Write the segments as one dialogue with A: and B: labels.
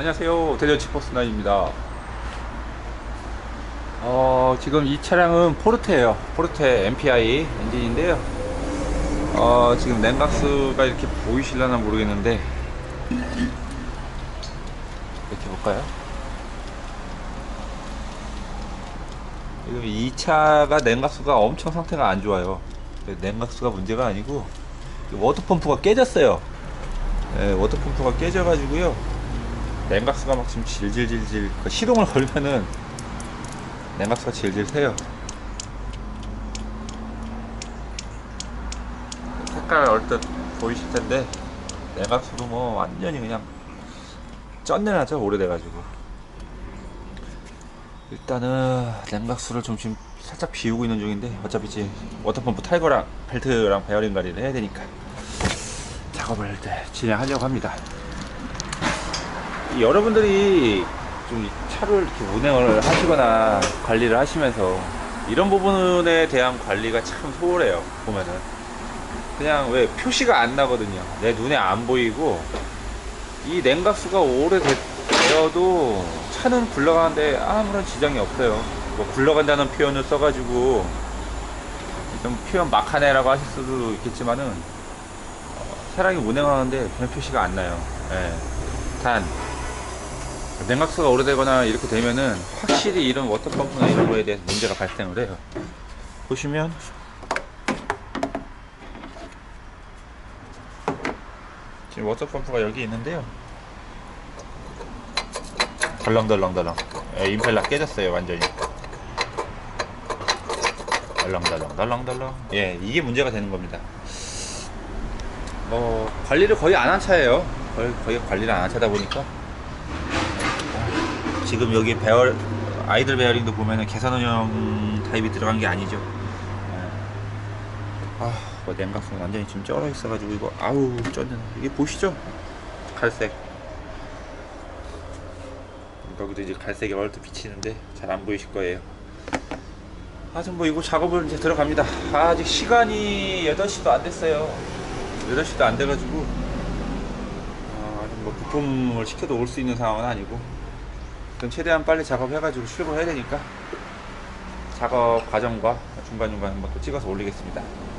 A: 안녕하세요. 대전치 포스나입니다. 어, 지금 이 차량은 포르테예요. 포르테 MPI 엔진인데요. 어, 지금 냉각수가 이렇게 보이실려나 모르겠는데 이렇게 볼까요? 지금 이 차가 냉각수가 엄청 상태가 안 좋아요. 냉각수가 문제가 아니고 워터펌프가 깨졌어요. 예, 워터펌프가 깨져가지고요. 냉각수가 막 지금 질질질질 그 시동을 걸면은 냉각수가 질질 새요. 색깔 얼뜻 보이실 텐데 냉각수도 뭐 완전히 그냥 쩐내나죠 오래돼가지고 일단은 냉각수를 좀 지금 살짝 비우고 있는 중인데 어차피 이제 워터펌프 탈거랑 벨트랑 베어링 관리를 해야 되니까 작업을 이제 진행하려고 합니다. 이 여러분들이 좀이 차를 이렇게 운행을 하시거나 관리를 하시면서 이런 부분에 대한 관리가 참 소홀해요. 보면은 그냥 왜 표시가 안 나거든요. 내 눈에 안 보이고 이 냉각수가 오래되어도 차는 굴러가는데 아무런 지장이 없어요. 뭐 굴러간다는 표현을 써가지고 좀 표현 막하네 라고 하실 수도 있겠지만은 어, 차량이 운행하는데 전혀 표시가 안 나요. 예. 단 냉각수가 오래되거나 이렇게 되면은 확실히 이런 워터펌프나 이런 거에 대해서 문제가 발생을 해요. 보시면 지금 워터펌프가 여기 있는데요. 덜렁덜렁덜렁. 예, 임펠러 깨졌어요, 완전히. 덜렁덜렁, 덜렁덜렁. 예, 이게 문제가 되는 겁니다. 뭐, 관리를 거의 안 한 차예요. 거의, 거의 관리를 안 한 차다 보니까. 지금 여기 베어, 아이들 베어링도 보면은 개선원형 타입이 들어간 게 아니죠. 예. 아, 뭐 냉각수는 완전히 지금 쩔어 있어가지고 이거 아우 쩐네. 이게 보시죠? 갈색. 여기도 이제 갈색이 얼핏 비치는데 잘 안 보이실 거예요. 아직 뭐 이거 작업을 이제 들어갑니다. 아, 아직 시간이 8시도 안 됐어요. 8시도 안 돼가지고 아, 뭐 부품을 시켜도 올 수 있는 상황은 아니고 그럼 최대한 빨리 작업해가지고 출고해야 되니까 작업 과정과 중간중간 한번 또 찍어서 올리겠습니다.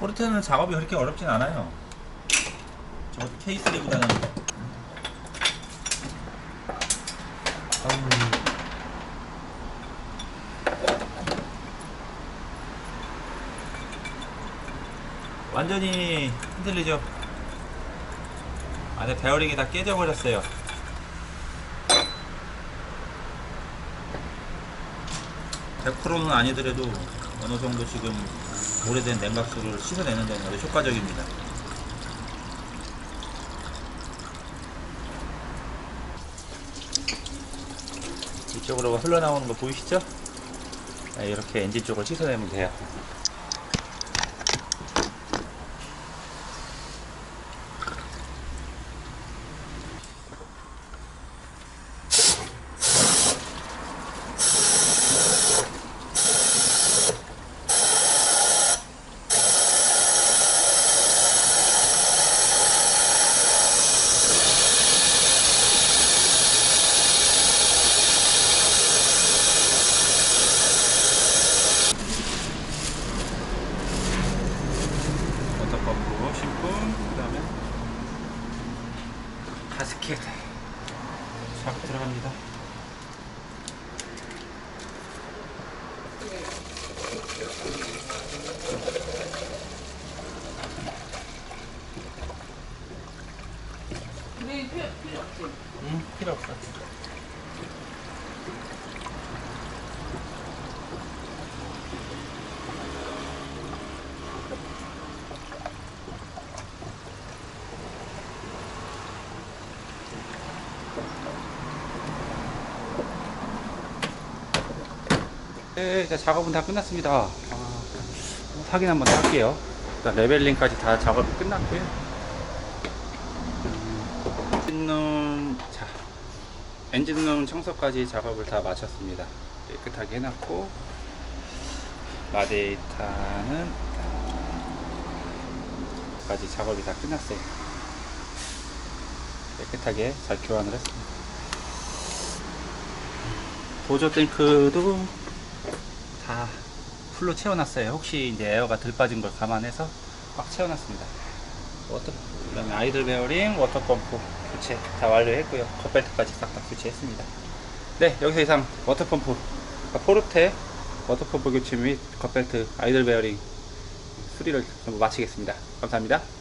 A: 포르테는 작업이 그렇게 어렵진 않아요. 저 K3보다는 완전히 흔들리죠. 안에 베어링이 다 깨져 버렸어요. (100%는) 아니더라도 어느 정도 지금 오래된 냉각수를 씻어내는 데는 아주 효과적입니다. 이쪽으로 흘러나오는 거 보이시죠? 네, 이렇게 엔진 쪽을 씻어내면 돼요. 심고 그 다음에 가스켓 싹 들어갑니다
B: 근데 필요, 필요 없지.
A: 음 필요 없어 네, 작업은 다 끝났습니다. 아, 확인 한번 할게요. 일단 레벨링까지 다 작업이 끝났고요. 엔진룸, 자, 엔진룸 청소까지 작업을 다 마쳤습니다. 깨끗하게 해놨고, 라데이터는 까지 작업이 다 끝났어요. 깨끗하게 잘 교환을 했습니다. 보조 탱크도 다 풀로 채워놨어요. 혹시 이제 에어가 덜 빠진 걸 감안해서 꽉 채워놨습니다. 워터, 그다음에 아이들 베어링, 워터 펌프 교체 다 완료했고요. 컵벨트까지 싹 다 교체했습니다. 네, 여기서 이상 워터 펌프, 그러니까 포르테 워터 펌프 교체 및 컵벨트, 아이들 베어링 수리를 마치겠습니다. 감사합니다.